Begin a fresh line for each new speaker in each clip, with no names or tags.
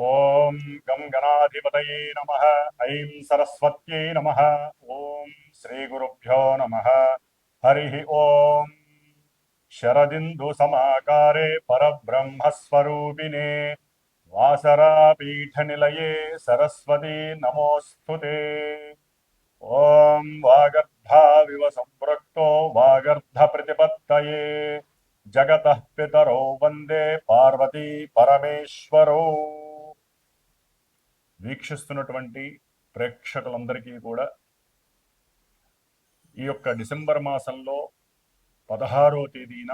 ॐ गं गणाधिपतये नम, ऐं सरस्वत्यै नमः नम श्रीगुरुभ्यो नमः। हरिः ॐ। शरदिन्दुसमाकारे वासरापीठ निल सरस्वती नमोस्तु ते। ॐ वागर्धाविव वागर्ध वागर्धप्रतिपत्तये जगतः पितरो वंदे पार्वती परमेश्वरौ। వీక్షిస్తున్నటువంటి ప్రేక్షకులందరికీ కూడా ఈ యొక్క డిసెంబర్ మాసంలో పదహారో తేదీన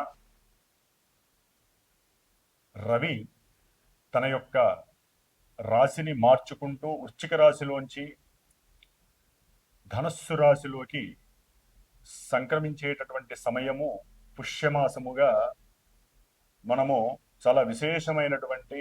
రవి తన యొక్క రాశిని మార్చుకుంటూ వృశ్చిక రాశిలోంచి ధనస్సు రాశిలోకి సంక్రమించేటటువంటి సమయము పుష్యమాసముగా మనము చాలా విశేషమైనటువంటి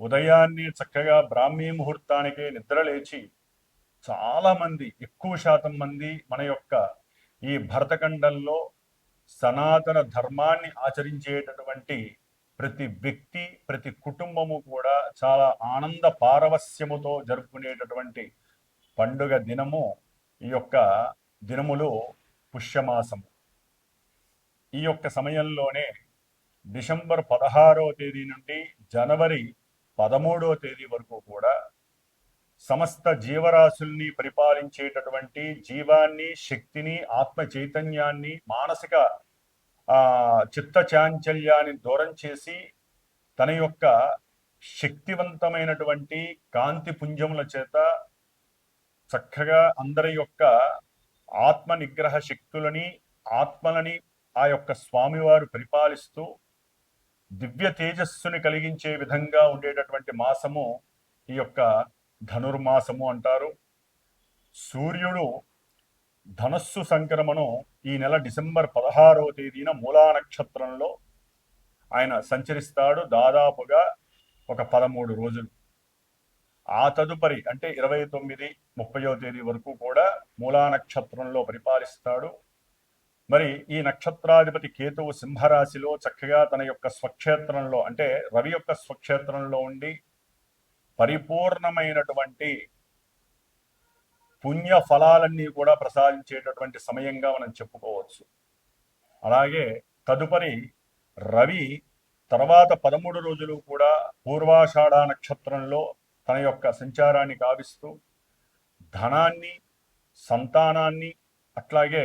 ఉదయాన్నే చక్కగా బ్రాహ్మీ ముహూర్తానికే నిద్రలేచి లేచి చాలామంది ఎక్కువ శాతం మంది మన యొక్క ఈ భరతఖండంలో సనాతన ధర్మాన్ని ఆచరించేటటువంటి ప్రతి వ్యక్తి ప్రతి కుటుంబము కూడా చాలా ఆనంద పారవస్యముతో జరుపుకునేటటువంటి పండుగ దినము ఈ యొక్క దినములు పుష్యమాసము. ఈ యొక్క సమయంలోనే డిసెంబర్ పదహారవ తేదీ నుండి జనవరి పదమూడవ తేదీ వరకు కూడా సమస్త జీవరాశుల్ని పరిపాలించేటటువంటి జీవాన్ని శక్తిని ఆత్మ చైతన్యాన్ని మానసిక చిత్త చాంచల్యాన్ని దూరం చేసి తన యొక్క శక్తివంతమైనటువంటి కాంతి పుంజముల చేత చక్కగా అందరి యొక్క ఆత్మ నిగ్రహ శక్తులని ఆత్మలని ఆ యొక్క స్వామివారు పరిపాలిస్తూ దివ్య తేజస్సుని కలిగించే విధంగా ఉండేటటువంటి మాసము ఈ యొక్క ధనుర్మాసము అంటారు. సూర్యుడు ధనస్సు సంక్రమణం ఈ నెల డిసెంబర్ పదహారవ తేదీన మూలా నక్షత్రంలో ఆయన సంచరిస్తాడు దాదాపుగా ఒక పదమూడు రోజులు. ఆ తదుపరి అంటే ఇరవై తొమ్మిది ముప్పయో తేదీ వరకు కూడా మూలా నక్షత్రంలో పరిపాలిస్తాడు. మరి ఈ నక్షత్రాధిపతి కేతువు సింహరాశిలో చక్కగా తన యొక్క స్వక్షేత్రంలో అంటే రవి యొక్క స్వక్షేత్రంలో ఉండి పరిపూర్ణమైనటువంటి పుణ్య ఫలాలన్నీ కూడా ప్రసాదించేటటువంటి సమయంగా మనం చెప్పుకోవచ్చు. అలాగే తదుపరి రవి తర్వాత పదమూడు రోజులు కూడా పూర్వాషాఢ నక్షత్రంలో తన యొక్క సంచారాన్ని కావిస్తూ ధనాన్ని సంతానాన్ని అట్లాగే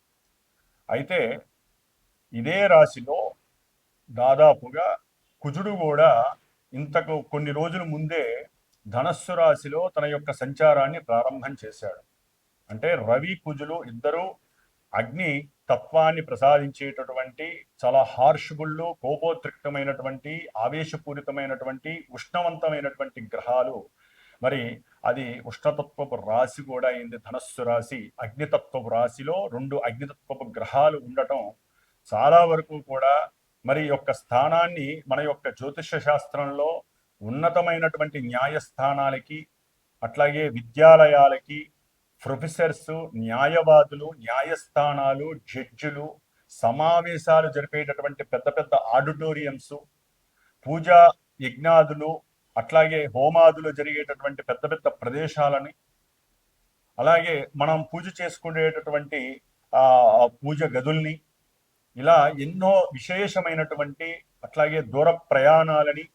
అయితే ఇదే రాశిలో దాదాపుగా కుజుడు కూడా ఇంతకు కొన్ని రోజుల ముందే ధనస్సు రాశిలో తన యొక్క సంచారాన్ని ప్రారంభం చేశాడు. అంటే రవి కుజులు ఇద్దరూ అగ్ని తత్వాన్ని ప్రసాదించేటటువంటి చాలా హార్షుగుళ్ళు కోపోద్రిక్తమైనటువంటి ఆవేశపూరితమైనటువంటి ఉష్ణవంతమైనటువంటి గ్రహాలు. మరి అది ఉష్ణతత్వపు రాశి కూడా అయింది. ధనస్సు రాశి అగ్నితత్వపు రాశిలో రెండు అగ్నితత్వపు గ్రహాలు ఉండటం చాలా వరకు కూడా మరి యొక్క స్థానాన్ని మన యొక్క జ్యోతిష శాస్త్రంలో ఉన్నతమైనటువంటి న్యాయస్థానాలకి అట్లాగే విద్యాలయాలకి ప్రొఫెసర్స్ న్యాయవాదులు న్యాయస్థానాలు జడ్జిలు సమావేశాలు జరిపేటటువంటి పెద్ద పెద్ద ఆడిటోరియంస్ పూజా యజ్ఞాదులు అట్లాగే హోమాదులు జరిగేటటువంటి పెద్ద పెద్ద ప్రదేశాలని అలాగే మనం పూజ చేసుకునేటటువంటి ఆ పూజ గదుల్ని ఇలా ఎన్నో విశేషమైనటువంటి అట్లాగే దూర ప్రయాణాలని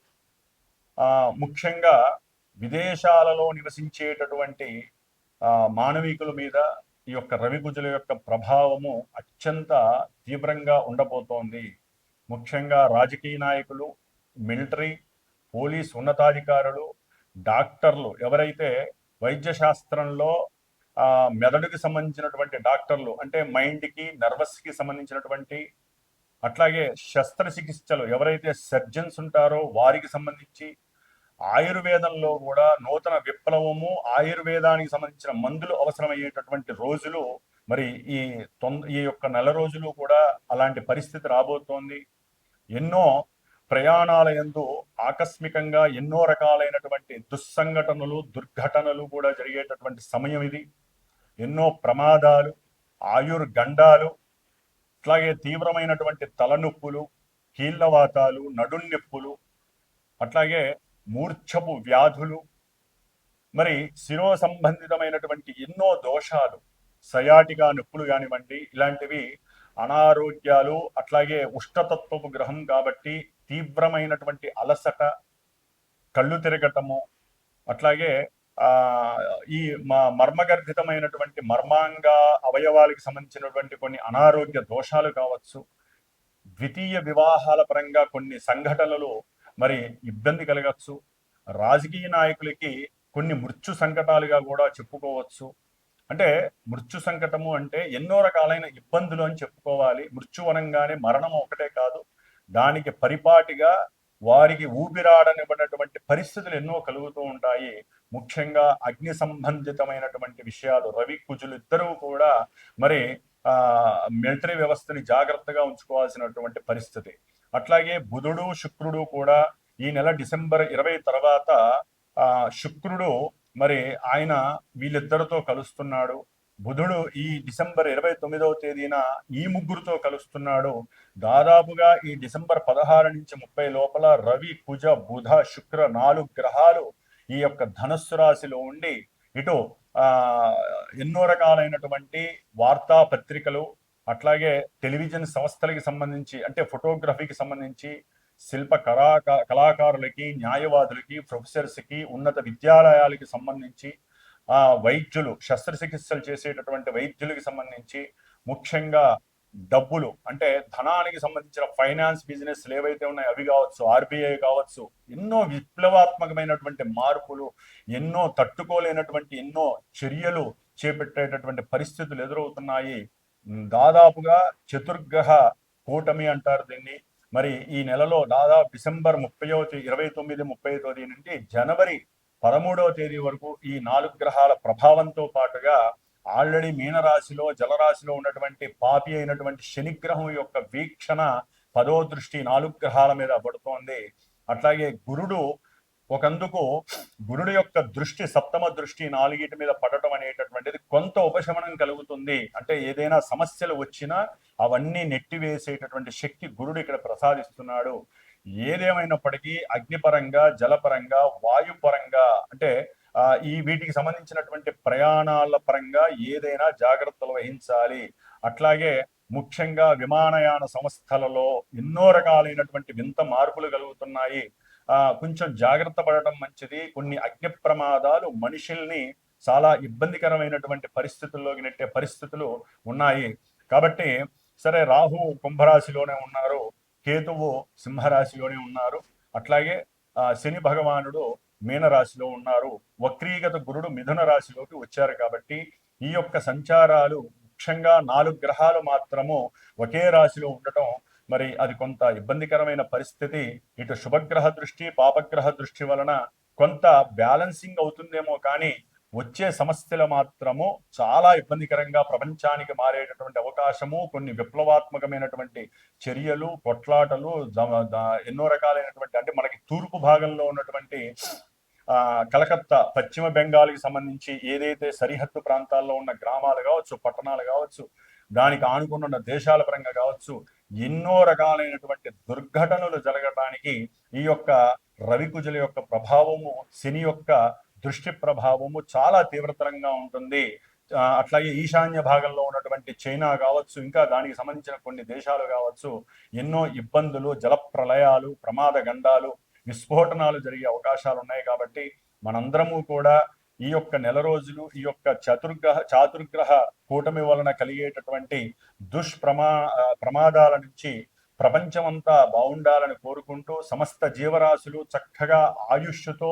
ముఖ్యంగా విదేశాలలో నివసించేటటువంటి మానవీకుల మానవికుల మీద ఈ యొక్క రవి కుజుల యొక్క ప్రభావము అత్యంత తీవ్రంగా ఉండబోతోంది. ముఖ్యంగా రాజకీయ నాయకులు మిలిటరీ పోలీస్ ఉన్నతాధికారులు డాక్టర్లు ఎవరైతే వైద్య శాస్త్రంలో ఆ మెదడుకి సంబంధించినటువంటి డాక్టర్లు అంటే మైండ్కి నర్వస్కి సంబంధించినటువంటి అట్లాగే శస్త్రచికిత్సలు ఎవరైతే సర్జన్స్ ఉంటారో వారికి సంబంధించి ఆయుర్వేదంలో కూడా నూతన విప్లవము ఆయుర్వేదానికి సంబంధించిన మందులు అవసరమయ్యేటటువంటి రోజులు మరి ఈ తొంద ఈ యొక్క నెల రోజులు కూడా అలాంటి పరిస్థితి రాబోతోంది. ఎన్నో ప్రయాణాల ఎందు ఆకస్మికంగా ఎన్నో రకాలైనటువంటి దుస్సంఘటనలు దుర్ఘటనలు కూడా జరిగేటటువంటి సమయం ఇది. ఎన్నో ప్రమాదాలు ఆయుర్గండాలు అట్లాగే తీవ్రమైనటువంటి తలనొప్పులు కీళ్ళవాతాలు నడున్నొప్పులు అట్లాగే మూర్ఛపు వ్యాధులు. మరి శిరో సంబంధితమైనటువంటి ఎన్నో దోషాలు సయాటిగా నొప్పులు కానివ్వండి ఇలాంటివి అనారోగ్యాలు అట్లాగే ఉష్ణతత్వపు గ్రహం కాబట్టి తీవ్రమైనటువంటి అలసట కళ్ళు తిరగటము అట్లాగే ఆ ఈ మా మర్మగర్భితమైనటువంటి మర్మాంగ అవయవాలకు సంబంధించినటువంటి కొన్ని అనారోగ్య దోషాలు కావచ్చు ద్వితీయ వివాహాల పరంగా కొన్ని సంఘటనలు మరి ఇబ్బంది కలగచ్చు రాజకీయ నాయకులకి కొన్ని మృత్యు సంకటాలుగా కూడా చెప్పుకోవచ్చు. అంటే మృత్యు సంకటము అంటే ఎన్నో రకాలైన ఇబ్బందులు అని చెప్పుకోవాలి. మృత్యు అనగానే మరణం ఒకటే కాదు. దానికి పరిపాటిగా వారికి ఊపిరాడనివ్వనటువంటి పరిస్థితులు ఎన్నో కలుగుతూ ఉంటాయి. ముఖ్యంగా అగ్ని సంబంధితమైనటువంటి విషయాలు రవి కుజులు ఇద్దరూ కూడా మరి ఆ మిలిటరీ వ్యవస్థని జాగ్రత్తగా ఉంచుకోవాల్సినటువంటి పరిస్థితి. అట్లాగే బుధుడు శుక్రుడు కూడా ఈ నెల డిసెంబర్ ఇరవై తర్వాత ఆ శుక్రుడు మరి ఆయన వీళ్ళిద్దరితో కలుస్తున్నాడు. బుధుడు ఈ డిసెంబర్ ఇరవై తొమ్మిదవ తేదీన ఈ ముగ్గురుతో కలుస్తున్నాడు. దాదాపుగా ఈ డిసెంబర్ పదహారు నుంచి ముప్పై లోపల రవి కుజ బుధ శుక్ర నాలుగు గ్రహాలు ఈ యొక్క ధనస్సు రాశిలో ఉండి ఇటు ఆ ఎన్నో రకాలైనటువంటి వార్తా పత్రికలు అట్లాగే టెలివిజన్ సంస్థలకి సంబంధించి అంటే ఫోటోగ్రఫీకి సంబంధించి శిల్ప కళాకారులకి న్యాయవాదులకి ప్రొఫెసర్స్కి ఉన్నత విద్యాలయాలకి సంబంధించి ఆ వైద్యులు శస్త్రచికిత్సలు చేసేటటువంటి వైద్యులకి సంబంధించి ముఖ్యంగా డబ్బులు అంటే ధనానికి సంబంధించిన ఫైనాన్స్ బిజినెస్ ఏవైతే ఉన్నాయో అవి కావచ్చు ఆర్బీఐ కావచ్చు ఎన్నో విప్లవాత్మకమైనటువంటి మార్పులు ఎన్నో తట్టుకోలేనటువంటి ఎన్నో చర్యలు చేపట్టేటటువంటి పరిస్థితులు ఎదురవుతున్నాయి. దాదాపుగా చతుర్గ్రహ కూటమి అంటారు దీన్ని. మరి ఈ నెలలో దాదాపు డిసెంబర్ ముప్పైవ ఇరవై తొమ్మిది ముప్పై తేదీ నుండి జనవరి పదమూడవ తేదీ వరకు ఈ నాలుగు గ్రహాల ప్రభావంతో పాటుగా ఆల్రెడీ మీనరాశిలో జలరాశిలో ఉన్నటువంటి పాపి అయినటువంటి శనిగ్రహం యొక్క వీక్షణ పదో దృష్టి నాలుగు గ్రహాల మీద పడుతోంది. అట్లాగే గురుడు ఒకందుకు గురుడు యొక్క దృష్టి సప్తమ దృష్టి నాలుగిటి మీద పడటం అనేటటువంటిది కొంత ఉపశమనం కలుగుతుంది. అంటే ఏదైనా సమస్యలు వచ్చినా అవన్నీ నెట్టివేసేటటువంటి శక్తి గురుడు ఇక్కడ ప్రసాదిస్తున్నాడు. ఏదేమైనప్పటికీ అగ్నిపరంగా జలపరంగా వాయుపరంగా అంటే ఈ వీటికి సంబంధించినటువంటి ప్రయాణాల పరంగా ఏదైనా జాగ్రత్తలు వహించాలి. అట్లాగే ముఖ్యంగా విమానయాన సంస్థలలో ఎన్నో రకాలైనటువంటి వింత మార్పులు కలుగుతున్నాయి. ఆ కొంచెం జాగ్రత్త పడటం మంచిది. కొన్ని అగ్ని ప్రమాదాలు మనుషుల్ని చాలా ఇబ్బందికరమైనటువంటి పరిస్థితుల్లోకి నెట్టే పరిస్థితులు ఉన్నాయి. కాబట్టి సరే రాహు కుంభరాశిలోనే ఉన్నారు. కేతువు సింహరాశిలోనే ఉన్నారు. అట్లాగే శని భగవానుడు మీనరాశిలో ఉన్నారు. వక్రీగత గురుడు మిథున రాశిలోకి వచ్చారు కాబట్టి ఈ యొక్క సంచారాలు ముఖ్యంగా నాలుగు గ్రహాలు మాత్రము ఒకే రాశిలో ఉండటం మరి అది కొంత ఇబ్బందికరమైన పరిస్థితి. ఇటు శుభగ్రహ దృష్టి పాపగ్రహ దృష్టి వలన కొంత బ్యాలెన్సింగ్ అవుతుందేమో కానీ వచ్చే సమస్యలు మాత్రము చాలా ఇబ్బందికరంగా ప్రపంచానికి మారేటటువంటి అవకాశము కొన్ని విప్లవాత్మకమైనటువంటి చర్యలు కొట్లాటలు ఎన్నో రకాలైనటువంటి అంటే మనకి తూర్పు భాగంలో ఉన్నటువంటి ఆ, కలకత్తా పశ్చిమ బెంగాల్కి సంబంధించి ఏదైతే సరిహద్దు ప్రాంతాల్లో ఉన్న గ్రామాలు కావచ్చు పట్టణాలు కావచ్చు దానికి ఆనుకున్న ఉన్న దేశాల పరంగా కావచ్చు ఎన్నో రకాలైనటువంటి దుర్ఘటనలు జరగడానికి ఈ యొక్క రవికుజుల యొక్క ప్రభావము శని యొక్క దృష్టి ప్రభావము చాలా తీవ్రతరంగా ఉంటుంది. అట్లాగే ఈశాన్య భాగంలో ఉన్నటువంటి చైనా కావచ్చు ఇంకా దానికి సంబంధించిన కొన్ని దేశాలు కావచ్చు ఎన్నో ఇబ్బందులు జలప్రలయాలు ప్రమాద గండాలు విస్ఫోటనాలు జరిగే అవకాశాలు ఉన్నాయి కాబట్టి మనందరము కూడా ఈ యొక్క నెల రోజులు ఈ యొక్క చతుర్గ్రహ చాతుర్గ్రహ కూటమి వలన కలిగేటటువంటి దుష్ప్రమా ప్రమాదాల నుంచి ప్రపంచమంతా బాగుండాలని కోరుకుంటూ సమస్త జీవరాశులు చక్కగా ఆయుష్తో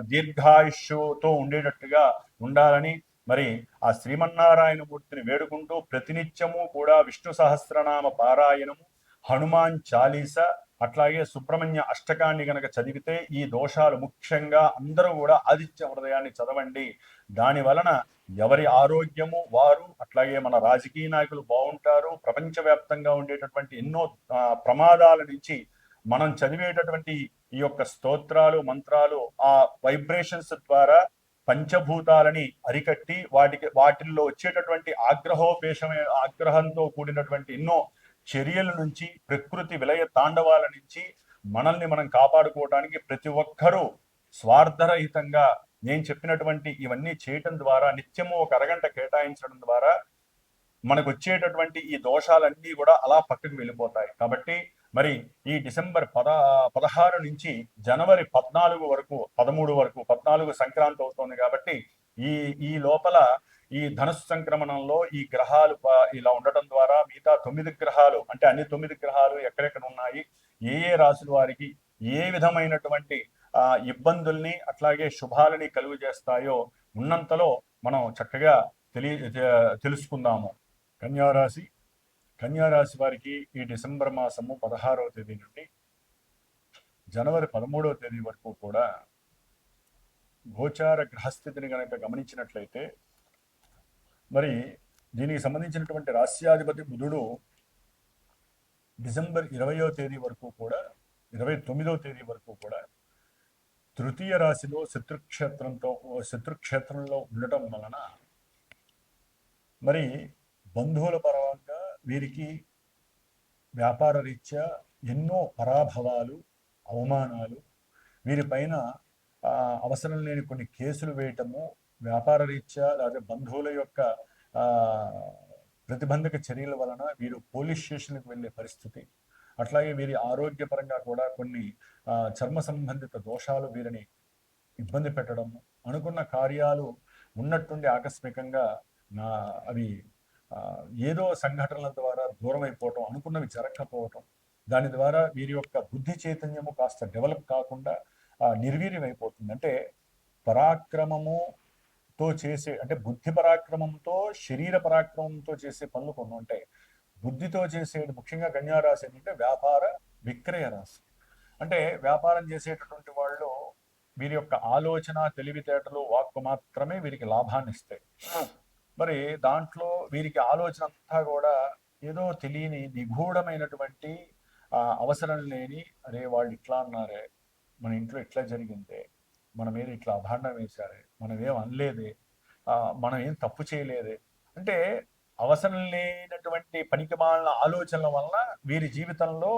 దీర్ఘాయుష్తో ఉండేటట్టుగా ఉండాలని మరి ఆ శ్రీమన్నారాయణ మూర్తిని వేడుకుంటూ ప్రతినిత్యము కూడా విష్ణు సహస్రనామ పారాయణము హనుమాన్ చాలీస అట్లాగే సుబ్రహ్మణ్య అష్టకాన్ని గనక చదివితే ఈ దోషాలు ముఖ్యంగా అందరూ కూడా ఆదిత్య హృదయాన్ని చదవండి. దాని వలన ఎవరి ఆరోగ్యము వారు అట్లాగే మన రాజకీయ నాయకులు బాగుంటారు ప్రపంచవ్యాప్తంగా ఉండేటటువంటి ఎన్నో ప్రమాదాల నుంచి మనం చదివేటటువంటి ఈ యొక్క స్తోత్రాలు మంత్రాలు ఆ వైబ్రేషన్స్ ద్వారా పంచభూతాలని అరికట్టి వాటికి వాటిల్లో వచ్చేటటువంటి ఆగ్రహోపేషమే ఆగ్రహంతో కూడినటువంటి ఎన్నో చర్యల నుంచి ప్రకృతి విలయ తాండవాల నుంచి మనల్ని మనం కాపాడుకోవడానికి ప్రతి ఒక్కరూ స్వార్థరహితంగా నేను చెప్పినటువంటి ఇవన్నీ చేయటం ద్వారా నిత్యము ఒక అరగంట కేటాయించడం ద్వారా మనకు వచ్చేటటువంటి ఈ దోషాలన్నీ కూడా అలా పక్కకు వెళ్ళిపోతాయి. కాబట్టి మరి ఈ డిసెంబర్ పద పదహారు నుంచి జనవరి పద్నాలుగు వరకు పదమూడు వరకు పద్నాలుగు సంక్రాంతి అవుతోంది కాబట్టి ఈ ఈ లోపల ఈ ధనుసు సంక్రమణంలో ఈ గ్రహాలు ఇలా ఉండటం ద్వారా మిగతా తొమ్మిది గ్రహాలు అంటే అన్ని తొమ్మిది గ్రహాలు ఎక్కడెక్కడ ఉన్నాయి ఏ ఏ రాశుల వారికి ఏ విధమైనటువంటి ఆ ఇబ్బందుల్ని అట్లాగే శుభాలని కలుగు చేస్తాయో ఉన్నంతలో మనం చక్కగా తెలియ తెలుసుకుందాము. కన్యారాశి కన్యారాశి వారికి ఈ డిసెంబర్ మాసము పదహారవ తేదీ నుండి జనవరి పదమూడవ తేదీ వరకు కూడా గోచార గ్రహస్థితిని గనక గమనించినట్లయితే మరి దీనికి సంబంధించినటువంటి రాష్ట్రాధిపతి బుధుడు డిసెంబర్ ఇరవయో తేదీ వరకు కూడా ఇరవై తొమ్మిదవ తేదీ వరకు కూడా తృతీయ రాశిలో శత్రుక్షేత్రంతో శత్రుక్షేత్రంలో ఉండటం వలన మరి బంధువుల పరంగా వీరికి వ్యాపార రీత్యా ఎన్నో పరాభవాలు అవమానాలు వీరిపైన అవసరం లేని కొన్ని కేసులు వేయటము వ్యాపార రీత్యా లేదా బంధువుల యొక్క ప్రతిబంధక చర్యల వలన వీరు పోలీస్ స్టేషన్కి వెళ్ళే పరిస్థితి. అట్లాగే వీరి ఆరోగ్యపరంగా కూడా కొన్ని చర్మ సంబంధిత దోషాలు వీరిని ఇబ్బంది పెట్టడం అనుకున్న కార్యాలు ఉన్నట్టుండి ఆకస్మికంగా నా అవి ఏదో సంఘటనల ద్వారా దూరం అయిపోవటం అనుకున్నవి జరగకపోవటం దాని ద్వారా వీరి యొక్క బుద్ధి చైతన్యము కాస్త డెవలప్ కాకుండా నిర్వీర్యం అయిపోతుంది అంటే పరాక్రమముతో చేసే అంటే బుద్ధి పరాక్రమంతో శరీర పరాక్రమంతో చేసే పనులు కొన్ని ఉంటాయి. బుద్ధితో చేసే ముఖ్యంగా కన్యారాశి ఏంటంటే వ్యాపార విక్రయ రాశి. అంటే వ్యాపారం చేసేటటువంటి వాళ్ళు వీరి యొక్క ఆలోచన తెలివితేటలు వాక్కు మాత్రమే వీరికి లాభాన్ని ఇస్తాయి మరి దాంట్లో వీరికి ఆలోచన అంతా కూడా ఏదో తెలియని నిగూఢమైనటువంటి అవసరం లేని అరే వాళ్ళు ఇట్లా అన్నారే మన ఇంట్లో ఇట్లా జరిగిందే మన మీద ఇట్లా అభాండం వేశారే మనం ఏం అనలేదే ఆ, మనం ఏం తప్పు చేయలేదే. అంటే అవసరం లేనటువంటి పనికిమాలిన ఆలోచనల వలన వీరి జీవితంలో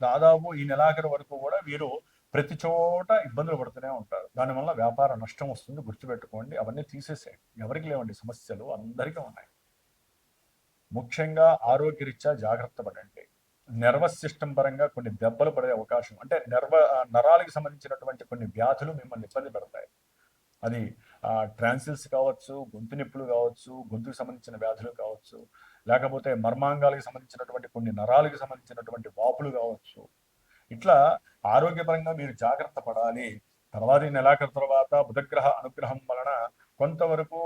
దాదాపు ఈ నెలాఖరు వరకు కూడా వీరు ప్రతి చోట ఇబ్బందులు పడుతూనే ఉంటారు. దానివల్ల వ్యాపార నష్టం వస్తుంది. గుర్తుపెట్టుకోండి. అవన్నీ తీసేసేయండి. ఎవరికి లేవండి సమస్యలు. అందరికీ ఉన్నాయి. ముఖ్యంగా ఆరోగ్యరీత్యా జాగ్రత్త పడండి. నర్వస్ సిస్టమ్ పరంగా కొన్ని దెబ్బలు పడే అవకాశం అంటే నర్వ నరాలకు సంబంధించినటువంటి కొన్ని వ్యాధులు మిమ్మల్ని ఇబ్బంది పెడతాయి. అది ట్రాన్సిల్స్ కావచ్చు గొంతు నొప్పులు కావచ్చు గొంతుకు సంబంధించిన వ్యాధులు కావచ్చు లేకపోతే మర్మాంగాలకు సంబంధించినటువంటి కొన్ని నరాలకు సంబంధించినటువంటి వాపులు కావచ్చు ఇట్లా ఆరోగ్యపరంగా మీరు జాగ్రత్త పడాలి. తర్వాత నెలాఖరు తర్వాత బుధగ్రహ అనుగ్రహం వలన కొంతవరకు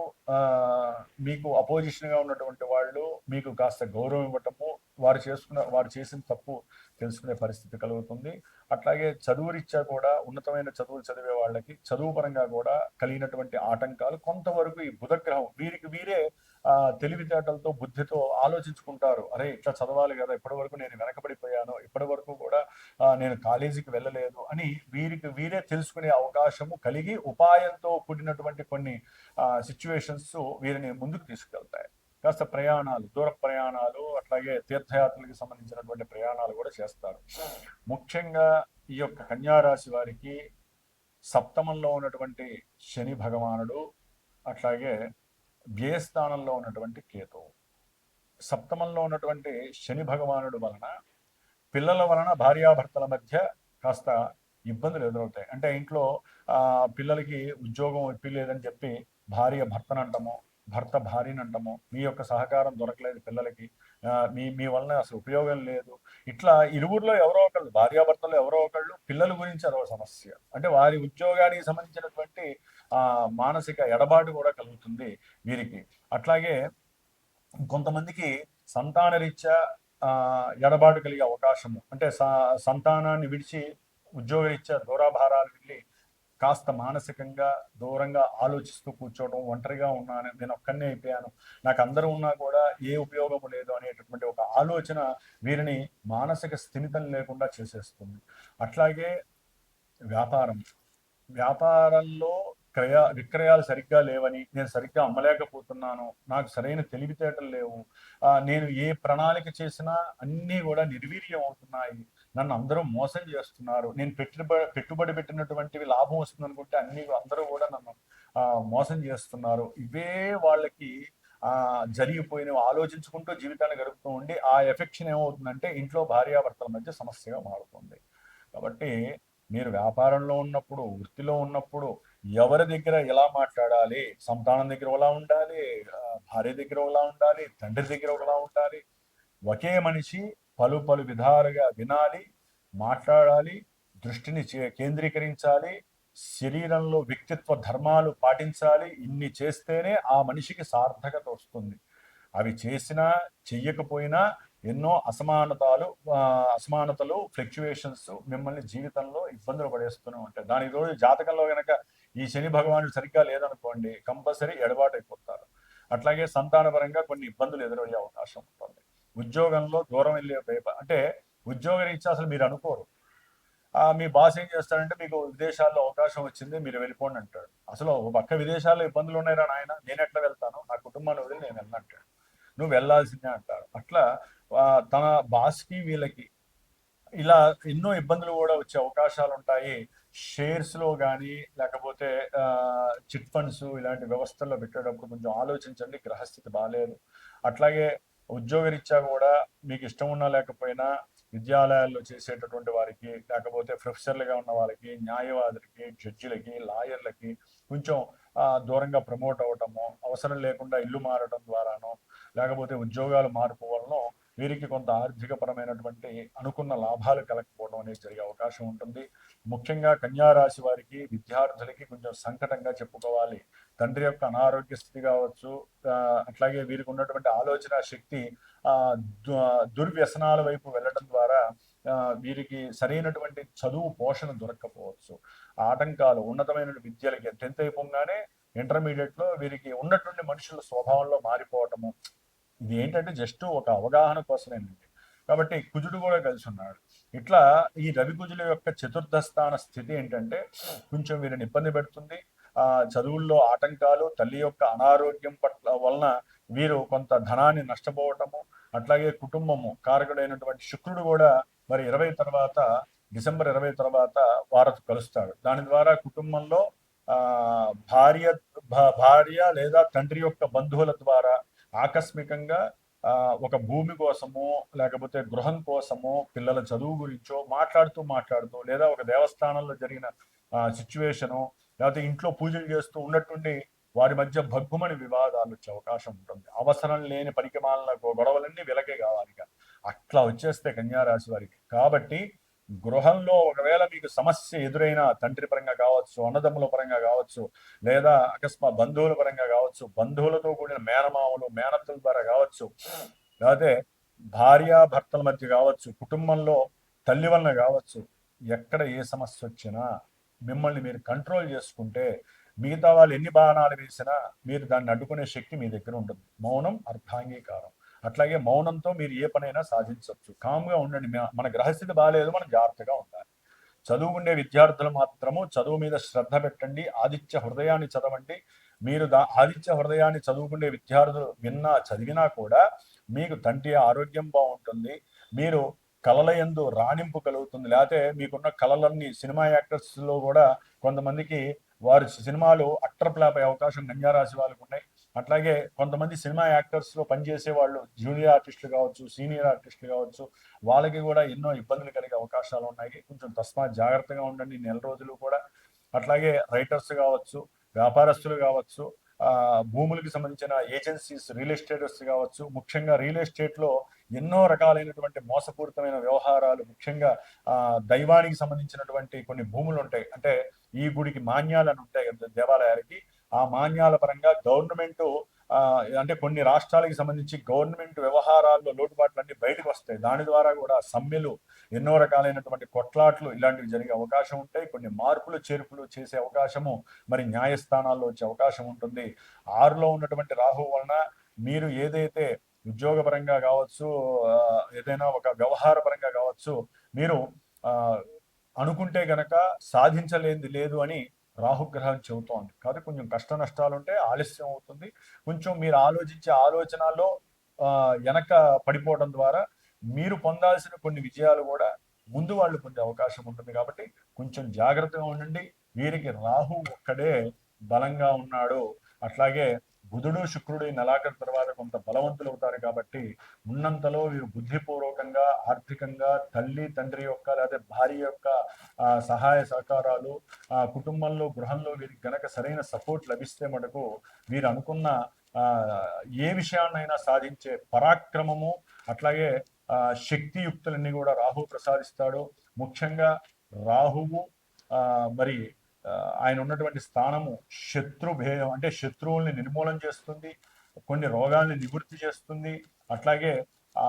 మీకు అపోజిషన్గా ఉన్నటువంటి వాళ్ళు మీకు కాస్త గౌరవం ఇవ్వటము వారు చేసుకున్న వారు చేసిన తప్పు తెలుసుకునే పరిస్థితి కలుగుతుంది. అట్లాగే చదువు రీత్యా కూడా ఉన్నతమైన చదువులు చదివే వాళ్ళకి చదువు పరంగా కూడా కలిగినటువంటి ఆటంకాలు కొంతవరకు ఈ బుధగ్రహం వీరికి వీరే తెలివితేటలతో బుద్ధితో ఆలోచించుకుంటారు. అరే ఇట్లా చదవాలి కదా ఇప్పటి వరకు నేను వెనకబడిపోయాను ఇప్పటి వరకు కూడా నేను కాలేజీకి వెళ్ళలేదు అని వీరికి వీరే తెలుసుకునే అవకాశము కలిగి ఉపాయంతో కూడినటువంటి కొన్ని సిచ్యువేషన్స్ వీరిని ముందుకు తీసుకెళ్తాయి. కాస్త ప్రయాణాలు దూర ప్రయాణాలు అట్లాగే తీర్థయాత్రలకు సంబంధించినటువంటి ప్రయాణాలు కూడా చేస్తారు. ముఖ్యంగా ఈ యొక్క కన్యారాశి వారికి సప్తమంలో ఉన్నటువంటి శని భగవానుడు అట్లాగే వ్యయస్థానంలో ఉన్నటువంటి కేతువు సప్తమంలో ఉన్నటువంటి శని భగవానుడు వలన పిల్లల వలన భార్యాభర్తల మధ్య కాస్త ఇబ్బందులు ఎదురవుతాయి. అంటే ఇంట్లో ఆ పిల్లలకి ఉద్యోగం ఇప్పిలేదని చెప్పి భార్య భర్తనంటము భర్త భార్యనంటము మీ యొక్క సహకారం దొరకలేదు పిల్లలకి మీ మీ వలన అసలు ఉపయోగం లేదు. ఇట్లా ఇరువురిలో ఎవరో ఒకళ్ళు భార్యాభర్తలు ఎవరో ఒకళ్ళు పిల్లల గురించి అదొక సమస్య. అంటే వారి ఉద్యోగానికి సంబంధించినటువంటి మానసిక ఎడబాటు కూడా కలుగుతుంది వీరికి. అట్లాగే కొంతమందికి సంతాన రీత్యా ఎడబాటు కలిగే అవకాశము. అంటే స- సంతానాన్ని విడిచి ఉద్యోగరీత్యా దూరాభారాలు వెళ్ళి కాస్త మానసికంగా దూరంగా ఆలోచిస్తూ కూర్చోవడం ఒంటరిగా ఉన్నాను నేను ఒక్కనే అయిపోయాను. నాకు అందరూ ఉన్నా కూడా ఏ ఉపయోగం లేదు అనేటటువంటి ఒక ఆలోచన వీరిని మానసిక స్థిమితం లేకుండా చేసేస్తుంది. అట్లాగే వ్యాపారం. వ్యాపారంలో క్రయ విక్రయాలు సరిగ్గా లేవని నేను సరిగ్గా అమ్మలేకపోతున్నాను నాకు సరైన తెలివితేటలు లేవు నేను ఏ ప్రణాళిక చేసినా అన్నీ కూడా నిర్వీర్యం అవుతున్నాయి నన్ను అందరూ మోసం చేస్తున్నారు నేను పెట్టుబడి పెట్టుబడి పెట్టినటువంటివి లాభం వస్తుంది అనుకుంటే అన్ని అందరూ కూడా నన్ను మోసం చేస్తున్నారు. ఇవే వాళ్ళకి ఆ జరిగిపోయినవి ఆలోచించుకుంటూ జీవితాన్ని గడుపుతూ ఉండి ఆ ఎఫెక్షన్ ఏమవుతుందంటే ఇంట్లో భార్యాభర్తల మధ్య సమస్యగా మారుతుంది. కాబట్టి మీరు వ్యాపారంలో ఉన్నప్పుడు వృత్తిలో ఉన్నప్పుడు ఎవరి దగ్గర ఎలా మాట్లాడాలి? సంతానం దగ్గర ఎలా ఉండాలి భార్య దగ్గర ఎలా ఉండాలి తండ్రి దగ్గర ఎలా ఉండాలి. ఒకే మనిషి పలు పలు విధాలుగా వినాలి మాట్లాడాలి దృష్టిని చే- కేంద్రీకరించాలి శరీరంలో వ్యక్తిత్వ ధర్మాలు పాటించాలి. ఇన్ని చేస్తేనే ఆ మనిషికి సార్థకత వస్తుంది. అవి చేసినా చెయ్యకపోయినా ఎన్నో అసమానతలు అసమానతలు ఫ్లక్చువేషన్స్ మిమ్మల్ని జీవితంలో ఇబ్బందులు పడేస్తూనే ఉంటాయి. దాని రోజు జాతకంలో కనుక ఈ శని భగవానుడు సరిగ్గా లేదనుకోండి కంపల్సరీ ఎడబాటు అయిపోతారు. అట్లాగే సంతానపరంగా కొన్ని ఇబ్బందులు ఎదురయ్యే అవకాశం ఉంటుంది. ఉద్యోగంలో దూరం వెళ్ళే అంటే ఉద్యోగ రీత్యా అసలు మీరు అనుకోరు. ఆ, మీ బాస్ ఏం చేస్తాడంటే మీకు విదేశాల్లో అవకాశం వచ్చింది మీరు వెళ్ళిపోండి అంటాడు. అసలు ఒక పక్క విదేశాల్లో ఇబ్బందులు ఉన్నాయిరా నాయన నేను ఎట్లా వెళ్తాను? నా కుటుంబాన్ని వదిలి నేను వెళ్ళనంటాడు నువ్వు వెళ్ళాల్సిందే అంటారు అట్లా తన బాస్కి వీళ్ళకి ఇలా ఎన్నో ఇబ్బందులు కూడా వచ్చే అవకాశాలు ఉంటాయి షేర్స్లో కానీ లేకపోతే చిట్ ఫండ్స్ ఇలాంటి వ్యవస్థల్లో పెట్టేటప్పుడు కొంచెం ఆలోచించండి గ్రహస్థితి బాగాలేదు అట్లాగే ఉద్యోగరీత్యా కూడా మీకు ఇష్టం ఉన్నా లేకపోయినా విద్యాలయాల్లో చేసేటటువంటి వారికి లేకపోతే ప్రొఫెసర్లుగా ఉన్న వాళ్ళకి న్యాయవాదులకి జడ్జిలకి లాయర్లకి కొంచెం దూరంగా ప్రమోట్ అవ్వటము అవసరం లేకుండా ఇల్లు మారడం ద్వారానో లేకపోతే ఉద్యోగాలు మార్పు వలన వీరికి కొంత ఆర్థికపరమైనటువంటి అనుకున్న లాభాలు కలగకపోవడం అనేది జరిగే అవకాశం ఉంటుంది. ముఖ్యంగా కన్యారాశి వారికి విద్యార్థులకి కొంచెం సంకటంగా చెప్పుకోవాలి. తండ్రి యొక్క అనారోగ్య స్థితి కావచ్చు అట్లాగే వీరికి ఉన్నటువంటి ఆలోచన శక్తి ఆ దు- దుర్వ్యసనాల వైపు వెళ్ళడం ద్వారా వీరికి సరైనటువంటి చదువు పోషణ దొరక్కపోవచ్చు. ఆటంకాలు ఉన్నతమైన విద్యలకి టెన్త్ అయిపోగానే ఇంటర్మీడియట్లో వీరికి ఉన్నటువంటి మనుషుల స్వభావంలో మారిపోవటము ఇది ఏంటంటే జస్ట్ ఒక అవగాహన కోసమేనండి. కాబట్టి కుజుడు కూడా కలిసి ఉన్నాడు ఇట్లా ఈ రవి కుజుల యొక్క చతుర్థ స్థాన స్థితి ఏంటంటే కొంచెం వీరిని ఇబ్బంది పెడుతుంది. ఆ చదువుల్లో ఆటంకాలు తల్లి యొక్క అనారోగ్యం పట్ల వలన వీరు కొంత ధనాన్ని నష్టపోవటము అట్లాగే కుటుంబము కారకుడైనటువంటి శుక్రుడు కూడా మరి ఇరవై తర్వాత డిసెంబర్ ఇరవై తర్వాత వారు కలుస్తాడు. దాని ద్వారా కుటుంబంలో ఆ భార్య భార్య లేదా తండ్రి యొక్క బంధువుల ద్వారా ఆకస్మికంగా ఒక భూమి కోసమో లేకపోతే గృహం కోసమో పిల్లల చదువు గురించో మాట్లాడుతూ మాట్లాడుతూ లేదా ఒక దేవస్థానంలో జరిగిన సిచ్యువేషను లేకపోతే ఇంట్లో పూజలు చేస్తూ ఉన్నట్టుండి వారి మధ్య భగ్గుమని వివాదాలు వచ్చే అవకాశం ఉంటుంది. అవసరం లేని పరికమాలకు గొడవలన్నీ వెలకే కావాలి అట్లా వచ్చేస్తే కన్యారాశి వారికి. కాబట్టి గృహంలో ఒకవేళ మీకు సమస్య ఎదురైనా తండ్రి పరంగా కావచ్చు అన్నదమ్ముల పరంగా కావచ్చు లేదా అకస్మాత్ బంధువుల పరంగా కావచ్చు బంధువులతో కూడిన మేనమావులు మేనత్తుల ద్వారా కావచ్చు లేకపోతే భార్య భర్తల మధ్య కావచ్చు కుటుంబంలో తల్లి వలన కావచ్చు ఎక్కడ ఏ సమస్య వచ్చినా మిమ్మల్ని మీరు కంట్రోల్ చేసుకుంటే మిగతా వాళ్ళు ఎన్ని బాణాలు వేసినా మీరు దాన్ని అడ్డుకునే శక్తి మీ దగ్గర ఉంటుంది. మౌనం అర్థాంగీకారం అట్లాగే మౌనంతో మీరు ఏ పనైనా సాధించవచ్చు. కామ్గా ఉండండి. మన గ్రహస్థితి బాగాలేదు మనం జాగ్రత్తగా ఉండాలి. చదువుకునే విద్యార్థులు మాత్రము చదువు మీద శ్రద్ధ పెట్టండి. ఆదిత్య హృదయాన్ని చదవండి. మీరు దా ఆదిత్య హృదయాన్ని చదువుకునే విద్యార్థులు విన్నా చదివినా కూడా మీకు తంటి ఆరోగ్యం బాగుంటుంది. మీరు కళల ఎందు రాణింపు కలుగుతుంది. లేకపోతే మీకున్న కళలన్నీ సినిమా యాక్టర్స్లో కూడా కొంతమందికి వారి సినిమాలు అట్టర్ ఫ్లాప్ అయ్యే అవకాశం గంజారాశి వాళ్ళకు ఉన్నాయి. అట్లాగే కొంతమంది సినిమా యాక్టర్స్లో పనిచేసే వాళ్ళు జూనియర్ ఆర్టిస్టులు కావచ్చు సీనియర్ ఆర్టిస్టులు కావచ్చు వాళ్ళకి కూడా ఎన్నో ఇబ్బందులు కలిగే అవకాశాలు ఉన్నాయి. కొంచెం తస్మా జాగ్రత్తగా ఉండండి నెల రోజులు కూడా. అట్లాగే రైటర్స్ కావచ్చు వ్యాపారస్తులు కావచ్చు భూములకి సంబంధించిన ఏజెన్సీస్ రియల్ ఎస్టేటర్స్ కావచ్చు ముఖ్యంగా రియల్ ఎస్టేట్లో ఎన్నో రకాలైనటువంటి మోసపూరితమైన వ్యవహారాలు ముఖ్యంగా దైవానికి సంబంధించినటువంటి కొన్ని భూములు ఉంటాయి అంటే ఈ గుడికి మాన్యాలను ఉంటాయి కదా దేవాలయాలకి. ఆ మాన్యాల పరంగా గవర్నమెంట్ అంటే కొన్ని రాష్ట్రాలకి సంబంధించి గవర్నమెంట్ వ్యవహారాల్లో లోటుపాట్లన్నీ బయటకు వస్తాయి. దాని ద్వారా కూడా సమ్మెలు ఎన్నో రకాలైనటువంటి కొట్లాట్లు ఇలాంటివి జరిగే అవకాశం ఉంటాయి. కొన్ని మార్పులు చేర్పులు చేసే అవకాశము మరి న్యాయస్థానాల్లో వచ్చే అవకాశం ఉంటుంది. ఆరులో ఉన్నటువంటి రాహు వలన మీరు ఏదైతే ఉద్యోగపరంగా కావచ్చు ఏదైనా ఒక వ్యవహార పరంగా కావచ్చు మీరు అనుకుంటే గనక సాధించలేదు లేదు అని రాహుగ్రహం చెబుతోంది. కాబట్టి కొంచెం కష్ట నష్టాలు ఉంటే ఆలస్యం అవుతుంది. కొంచెం మీరు ఆలోచించే ఆలోచనలో వెనక పడిపోవడం ద్వారా మీరు పొందాల్సిన కొన్ని విజయాలు కూడా ముందు వాళ్ళు పొందే అవకాశం ఉంటుంది కాబట్టి కొంచెం జాగ్రత్తగా ఉండండి. వీరికి రాహు ఒక్కడే బలంగా ఉన్నాడు. అట్లాగే బుధుడు శుక్రుడు ఈ నెలాఖరు తర్వాత కొంత బలవంతులు అవుతారు కాబట్టి ఉన్నంతలో వీరు బుద్ధిపూర్వకంగా ఆర్థికంగా తల్లి తండ్రి యొక్క లేదా భార్య యొక్క సహాయ సహకారాలు ఆ కుటుంబంలో గృహంలో వీరికి గనక సరైన సపోర్ట్ లభిస్తే మటుకు వీరు అనుకున్న ఏ విషయాన్నైనా సాధించే పరాక్రమము అట్లాగే శక్తియుక్తులన్నీ కూడా రాహు ప్రసాదిస్తాడు. ముఖ్యంగా రాహువు మరి ఆయన ఉన్నటువంటి స్థానము శత్రు భేదం అంటే శత్రువుల్ని నిర్మూలన చేస్తుంది కొన్ని రోగాల్ని నివృత్తి చేస్తుంది. అట్లాగే ఆ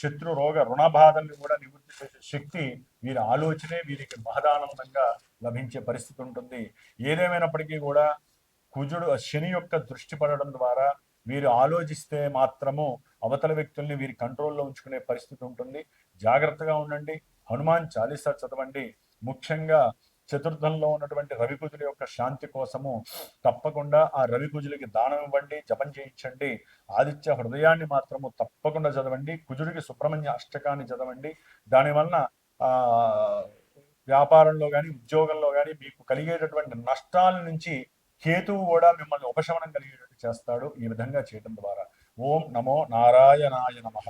శత్రు రోగ రుణబాధల్ని కూడా నివృత్తి చేసే శక్తి వీరి ఆలోచనే వీరికి మహదానందంగా లభించే పరిస్థితి ఉంటుంది. ఏదేమైనప్పటికీ కూడా కుజుడు శని యొక్క దృష్టి పడడం ద్వారా వీరు ఆలోచిస్తే మాత్రము అవతల వ్యక్తుల్ని వీరి కంట్రోల్లో ఉంచుకునే పరిస్థితి ఉంటుంది. జాగ్రత్తగా ఉండండి. హనుమాన్ చాలీసా చదవండి. ముఖ్యంగా చతుర్థంలో ఉన్నటువంటి రవికుజుల యొక్క శాంతి కోసము తప్పకుండా ఆ రవికుజులకి దానం ఇవ్వండి జపం చేయించండి ఆదిత్య హృదయాన్ని మాత్రము తప్పకుండా చదవండి కుజుడికి సుబ్రహ్మణ్య అష్టకాన్ని చదవండి. దానివలన ఆ వ్యాపారంలో కానీ ఉద్యోగంలో కానీ మీకు కలిగేటటువంటి నష్టాల నుంచి కేతువు కూడా మిమ్మల్ని ఉపశమనం కలిగేటట్టు చేస్తాడు ఈ విధంగా చేయడం ద్వారా. ఓం నమో నారాయణాయ నమః.